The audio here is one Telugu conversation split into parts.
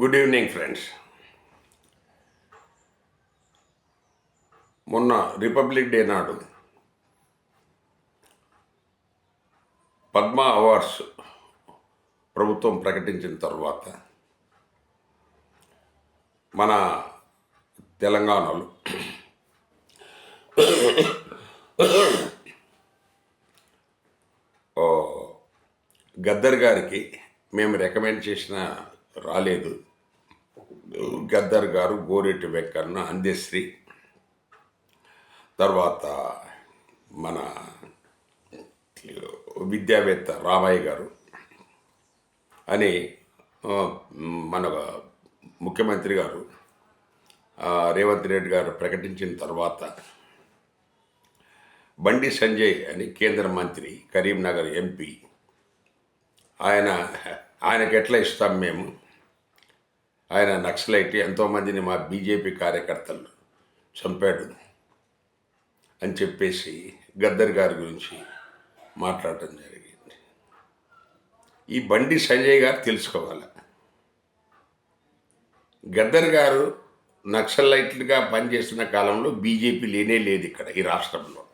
Good evening friends. మొన్న రిపబ్లిక్ డే నాడు పద్మ అవార్డ్స్ ప్రభుత్వం ప్రకటించిన తర్వాత మన తెలంగాణలో గద్దర్ గారికి మేము రికమెండ్ చేసిన రాలేదు. గద్దర్ గారు గోరెట్టి వెంకన్న అందశ్రీ. తర్వాత మన విద్యావేత్త రామయ్య గారు అని మన ముఖ్యమంత్రి గారు రేవంత్ రెడ్డి గారు ప్రకటించిన తర్వాత బండి సంజయ్ అని కేంద్ర మంత్రి కరీంనగర్ ఎంపీ ఆయన ఆయనకి ఎట్లా ఇస్తాం మేము? ఆయన నక్సలైట్ ఎంతోమందిని మా బీజేపీ కార్యకర్తలు చంపాడు అని చెప్పేసి గద్దర్ గారి గురించి మాట్లాడటం జరిగింది. ఈ బండి సంజయ్ గారు తెలుసుకోవాలి. గద్దర్ గారు నక్సలైట్లుగా పనిచేస్తున్న కాలంలో బీజేపీ లేనే లేదు ఇక్కడ ఈ రాష్ట్రంలో.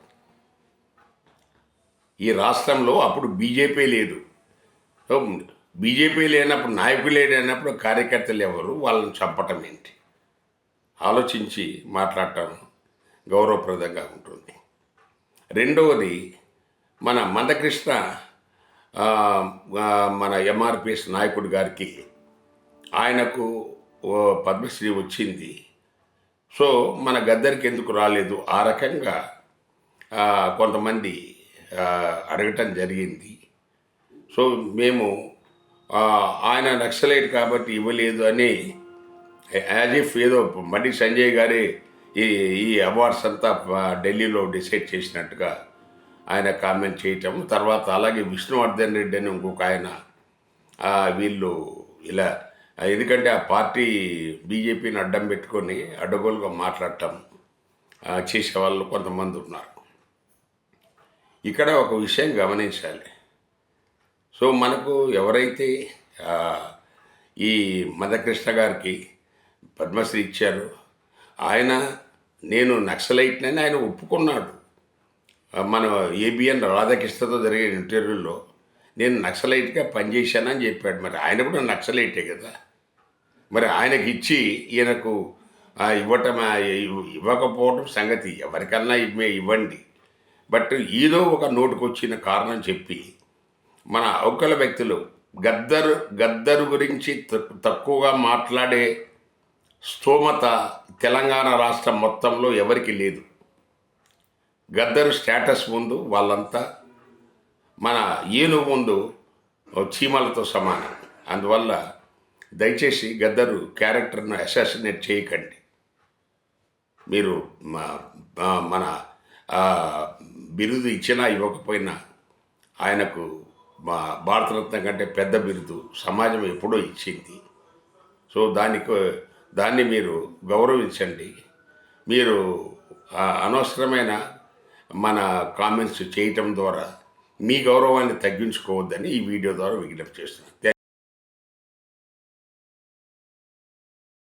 ఈ రాష్ట్రంలో అప్పుడు బీజేపీ లేదు. బీజేపీ లేనప్పుడు నాయకులు లేనప్పుడు కార్యకర్తలు ఎవరు? వాళ్ళని చంపటం ఏంటి? ఆలోచించి మాట్లాడటం గౌరవప్రదంగా ఉంటుంది. రెండవది మన మందకృష్ణ మన ఎంఆర్పిఎస్ నాయకుడు గారికి ఆయనకు ఓ పద్మశ్రీ వచ్చింది. సో మన గద్దరికి ఎందుకు రాలేదు? ఆ రకంగా కొంతమంది అడగటం జరిగింది. సో మేము ఆయన నక్సలైట్ కాబట్టి ఇవ్వలేదు అని యాజ్ ఇఫ్ ఏదో మడి సంజయ్ గారి ఈ ఈ అవార్డ్స్ అంతా ఢిల్లీలో డిసైడ్ చేసినట్టుగా ఆయన కామెంట్ చేయటం తర్వాత అలాగే విష్ణువర్ధన్ రెడ్డి అని ఇంకొక ఆయన వీళ్ళు ఇలా ఎందుకంటే ఆ పార్టీ బీజేపీని అడ్డం పెట్టుకొని అడ్డగోలుగా మాట్లాడటం చేసే వాళ్ళు కొంతమంది ఉన్నారు. ఇక్కడ ఒక విషయం గమనించాలి. సో మనకు ఎవరైతే ఈ మదకృష్ణ గారికి పద్మశ్రీ ఇచ్చారో ఆయన నేను నక్సలైట్నని ఆయన ఒప్పుకున్నాడు. మన ఏబిఎన్ రాధాకృష్ణతో జరిగే ఇంటర్వ్యూలో నేను నక్సలైట్గా పనిచేశానని చెప్పాడు. మరి ఆయన కూడా నక్సలైటే కదా? మరి ఆయనకి ఇచ్చి ఈయనకు ఇవ్వటం ఇవ్వకపోవటం సంగతి ఎవరికన్నా ఇవ్వండి. బట్ ఏదో ఒక నోటుకు వచ్చిన కారణం చెప్పి మన అవకల వ్యక్తులు గద్దరు గద్దరు గురించి తక్కువగా మాట్లాడే స్తోమత తెలంగాణ రాష్ట్రం మొత్తంలో ఎవరికి లేదు. గద్దరు స్టేటస్ ముందు వాళ్ళంతా మన ఏనుగు ముందు చీమలతో సమానం. అందువల్ల దయచేసి గద్దరు క్యారెక్టర్ను అసాసినేట్ చేయకండి. మీరు మా- మన బిరుదు ఇచ్చినా ఇవ్వకపోయినా ఆయనకు భారతరత్న కంటే పెద్ద బిరుదు సమాజం ఎప్పుడో ఇచ్చింది. సో దానికి దాన్ని మీరు గౌరవించండి. మీరు అనవసరమైన మన కామెంట్స్ చేయటం ద్వారా మీ గౌరవాన్ని తగ్గించుకోవద్దని ఈ వీడియో ద్వారా విజ్ఞప్తి చేస్తున్నాను.